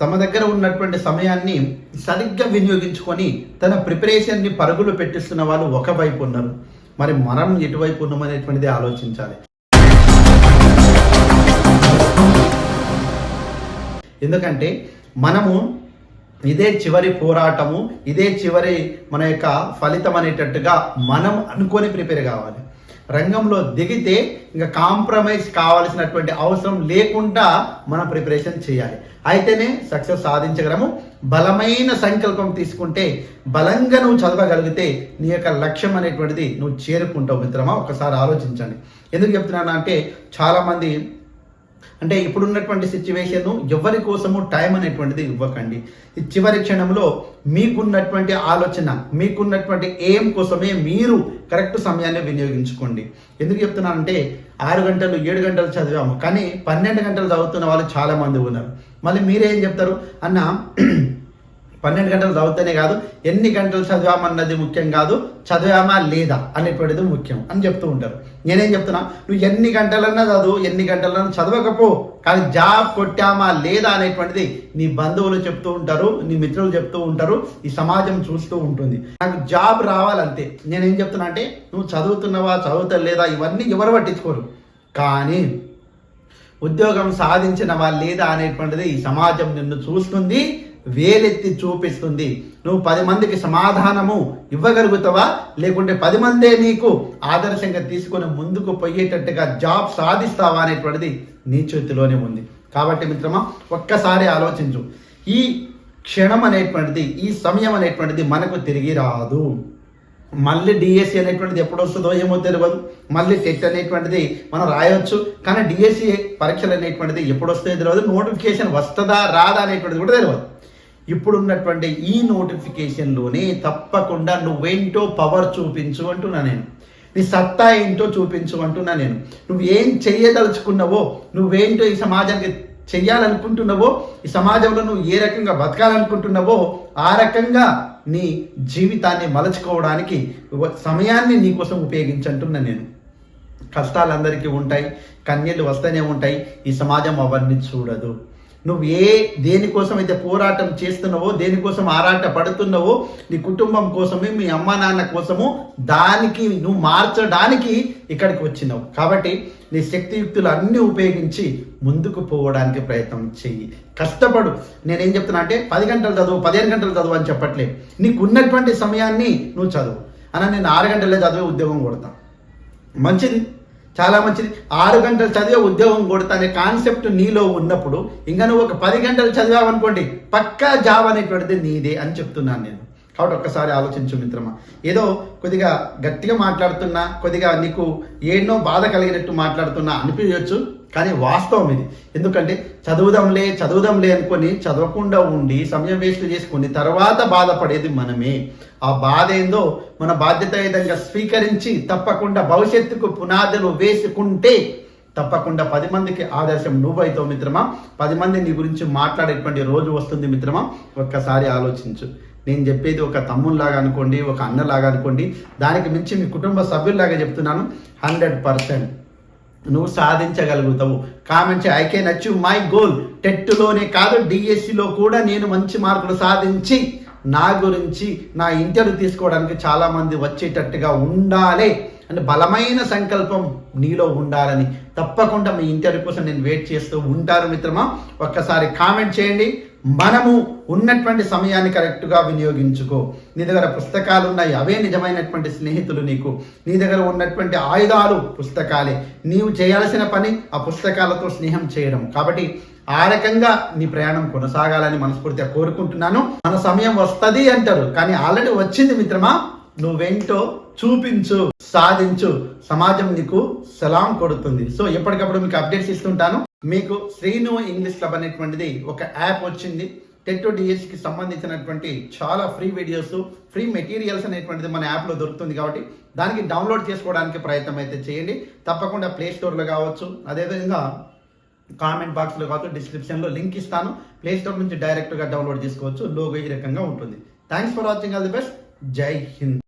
తమ దగ్గర ఉన్నటువంటి సమయాన్ని సరిగ్గా వినియోగించుకొని తన ప్రిపరేషన్ని పరుగులు పెట్టిస్తున్న వాళ్ళు ఒకవైపు ఉన్నారు. మరి మనం ఎటువైపు ఉన్నామనేటువంటిది ఆలోచించాలి. ఎందుకంటే మనము ఇదే చివరి పోరాటము ఇదే చివరి మన యొక్క ఫలితం అనేటట్టుగా మనం అనుకొని ప్రిపేర్ కావాలి. రంగంలో దిగితే ఇంకా కాంప్రమైజ్ కావాల్సినటువంటి అవసరం లేకుండా మనం ప్రిపరేషన్ చేయాలి. అయితేనే సక్సెస్ సాధించగలము. బలమైన సంకల్పం తీసుకుంటే బలంగా నువ్వు చదవగలిగితే నీ యొక్క లక్ష్యం అనేటువంటిది నువ్వు చేరుకుంటావు మిత్రమా? ఒకసారి ఆలోచించండి. ఎందుకు చెప్తున్నాను అంటే చాలామంది అంటే ఇప్పుడున్నటువంటి సిచ్యువేషన్ ఎవరి కోసము టైం అనేటువంటిది ఇవ్వకండి. ఈ చివరి క్షణంలో మీకున్నటువంటి ఆలోచన మీకున్నటువంటి ఏం కోసమే మీరు కరెక్ట్ సమయాన్ని వినియోగించుకోండి. ఎందుకు చెప్తున్నానంటే ఆరు గంటలు ఏడు గంటలు చదివాము కానీ పన్నెండు గంటలు చదువుతున్న వాళ్ళు చాలా మంది ఉన్నారు. మళ్ళీ మీరేం చెప్తారు? అన్న పన్నెండు గంటలు చదివితేనే కాదు ఎన్ని గంటలు చదివామన్నది ముఖ్యం కాదు చదివామా లేదా అనేటువంటిది ముఖ్యం అని చెప్తూ ఉంటారు. నేనేం చెప్తున్నా నువ్వు ఎన్ని గంటలన్నా చదువు ఎన్ని గంటలన్నా చదవకపో కానీ జాబ్ కొట్టామా లేదా అనేటువంటిది నీ బంధువులు చెప్తూ ఉంటారు నీ మిత్రులు చెప్తూ ఉంటారు ఈ సమాజం చూస్తూ ఉంటుంది. నాకు జాబ్ రావాలంతే. నేనేం చెప్తున్నా అంటే నువ్వు చదువుతున్నావా చదువుతలేదా ఇవన్నీ ఎవరు పట్టించుకోరు. కానీ ఉద్యోగం సాధించినవా లేదా అనేటువంటిది ఈ సమాజం నిన్ను చూస్తుంది వేలెత్తి చూపిస్తుంది. నువ్వు పది మందికి సమాధానము ఇవ్వగలుగుతావా? లేకుంటే పది మందే నీకు ఆదర్శంగా తీసుకొని ముందుకు పోయేటట్టుగా జాబ్ సాధిస్తావా అనేటువంటిది నీ చేతిలోనే ఉంది. కాబట్టి మిత్రమా ఒక్కసారి ఆలోచించు. ఈ క్షణం అనేటువంటిది ఈ సమయం అనేటువంటిది మనకు తిరిగి రాదు. మళ్ళీ డిఎస్సి అనేటువంటిది ఎప్పుడు వస్తుందో ఏమో తెలియదు మళ్ళీ టెట్ అనేటువంటిది మనం రాయొచ్చు. కానీ డిఎస్సి పరీక్షలు అనేటువంటిది ఎప్పుడు వస్తాయో తెలియదు నోటిఫికేషన్ వస్తుందా రాదా అనేటువంటిది కూడా తెలియదు ఇప్పుడున్నటువంటి ఈ నోటిఫికేషన్లోనే తప్పకుండా నువ్వేంటో పవర్ చూపించు అంటున్నా నేను. నీ సత్తా ఏంటో చూపించు అంటున్నా నేను. నువ్వు ఏం నువ్వేంటో ఈ సమాజానికి చెయ్యాలనుకుంటున్నావో ఈ సమాజంలో నువ్వు ఏ రకంగా బతకాలనుకుంటున్నావో ఆ రకంగా నీ జీవితాన్ని మలచుకోవడానికి సమయాన్ని నీకోసం ఉపయోగించంటున్నా నేను. కష్టాలు అందరికీ ఉంటాయి కన్నీళ్ళు వస్తూనే ఉంటాయి ఈ సమాజం అవన్నీ చూడదు. నువ్వు ఏ దేనికోసం అయితే పోరాటం చేస్తున్నావో దేనికోసం ఆరాట పడుతున్నావో నీ కుటుంబం కోసమే మీ అమ్మ నాన్న కోసము దానికి నువ్వు మార్చడానికి ఇక్కడికి వచ్చినావు. కాబట్టి నీ శక్తియుక్తులు అన్నీ ఉపయోగించి ముందుకు పోవడానికి ప్రయత్నం చెయ్యి. కష్టపడు. నేనేం చెప్తున్నా అంటే పది గంటలు చదువు పదిహేను గంటలు చదువు అని చెప్పట్లే. నీకు ఉన్నటువంటి సమయాన్ని నువ్వు చదువు. అన్న నేను ఆరు గంటలే చదివే ఉద్యోగం కొడతా. మంచిది. చాలా మంచిది. ఆరు గంటలు చదివే ఉద్యోగం కొడతానే కాన్సెప్ట్ నీలో ఉన్నప్పుడు ఇంకా నువ్వు ఒక పది గంటలు చదివావనుకోండి పక్కా జాబ్ అనేటువంటిది నీదే అని చెప్తున్నాను నేను. కాబట్టి ఒక్కసారి ఆలోచించు మిత్రమా. ఏదో కొద్దిగా గట్టిగా మాట్లాడుతున్నా కొద్దిగా నీకు ఎన్నో బాధ కలిగినట్టు మాట్లాడుతున్నా అనిపించవచ్చు కానీ వాస్తవం ఇది. ఎందుకంటే చదువుదాంలే చదువుదాంలే అనుకొని చదవకుండా ఉండి సమయం వేస్ట్ చేసుకుని తర్వాత బాధపడేది మనమే. ఆ బాధ ఏందో మన బాధ్యతాయుతంగా స్వీకరించి తప్పకుండా భవిష్యత్తుకు పునాదులు వేసుకుంటే తప్పకుండా పది మందికి ఆదర్శం నువ్వైతావు మిత్రమా. పది మంది నీ గురించి మాట్లాడేటువంటి రోజు వస్తుంది మిత్రమా. ఒక్కసారి ఆలోచించు. నేను చెప్పేది ఒక తమ్ముల్లాగా అనుకోండి ఒక అన్నలాగా అనుకోండి దానికి మించి మీ కుటుంబ సభ్యుల్లాగా చెప్తున్నాను హండ్రెడ్ పర్సెంట్. నువ్వు సాధించగలుగుతావు. Comment I can achieve my goal టెట్లోనే కాదు డిఎస్సిలో కూడా నేను మంచి మార్కులు సాధించి నా గురించి నా ఇంటర్వ్యూ తీసుకోవడానికి చాలామంది వచ్చేటట్టుగా ఉండాలి. అంటే బలమైన సంకల్పం నీలో ఉండాలని. తప్పకుండా మీ ఇంటర్వ్యూ కోసం నేను వెయిట్ చేస్తూ ఉంటారు మిత్రమా. ఒక్కసారి కామెంట్ చేయండి. మనము ఉన్నటువంటి సమయాన్ని కరెక్ట్గా వినియోగించుకో. నీ దగ్గర పుస్తకాలు ఉన్నాయి అవే నిజమైనటువంటి స్నేహితులు నీకు. నీ దగ్గర ఉన్నటువంటి ఆయుధాలు పుస్తకాలే. నీవు చేయాల్సిన పని ఆ పుస్తకాలతో స్నేహం చేయడం. కాబట్టి ఆ రకంగా నీ ప్రయాణం కొనసాగాలని మనస్ఫూర్తిగా కోరుకుంటున్నాను. మన సమయం వస్తుంది అంటారు కానీ ఆల్రెడీ వచ్చింది మిత్రమా? నువ్వేంటో చూపించు సాధించు. సమాజం నీకు సలాం కొడుతుంది. సో ఎప్పటికప్పుడు మీకు అప్డేట్స్ ఇస్తుంటాను. మీకు శ్రీను ఇంగ్లీష్ క్లబ్ అనేటువంటిది ఒక యాప్ వచ్చింది. టెట్ డిఎస్కి సంబంధించినటువంటి చాలా ఫ్రీ వీడియోస్ ఫ్రీ మెటీరియల్స్ అనేటువంటిది మన యాప్లో దొరుకుతుంది కాబట్టి దానికి డౌన్లోడ్ చేసుకోవడానికి ప్రయత్నం అయితే చేయండి. తప్పకుండా ప్లే స్టోర్లో కావచ్చు అదేవిధంగా కామెంట్ బాక్స్లో కావచ్చు డిస్క్రిప్షన్లో లింక్ ఇస్తాను. ప్లే స్టోర్ నుంచి డైరెక్ట్గా డౌన్లోడ్ చేసుకోవచ్చు లోగో ఈ రకంగా ఉంటుంది. Thanks for watching all the best జై హింద్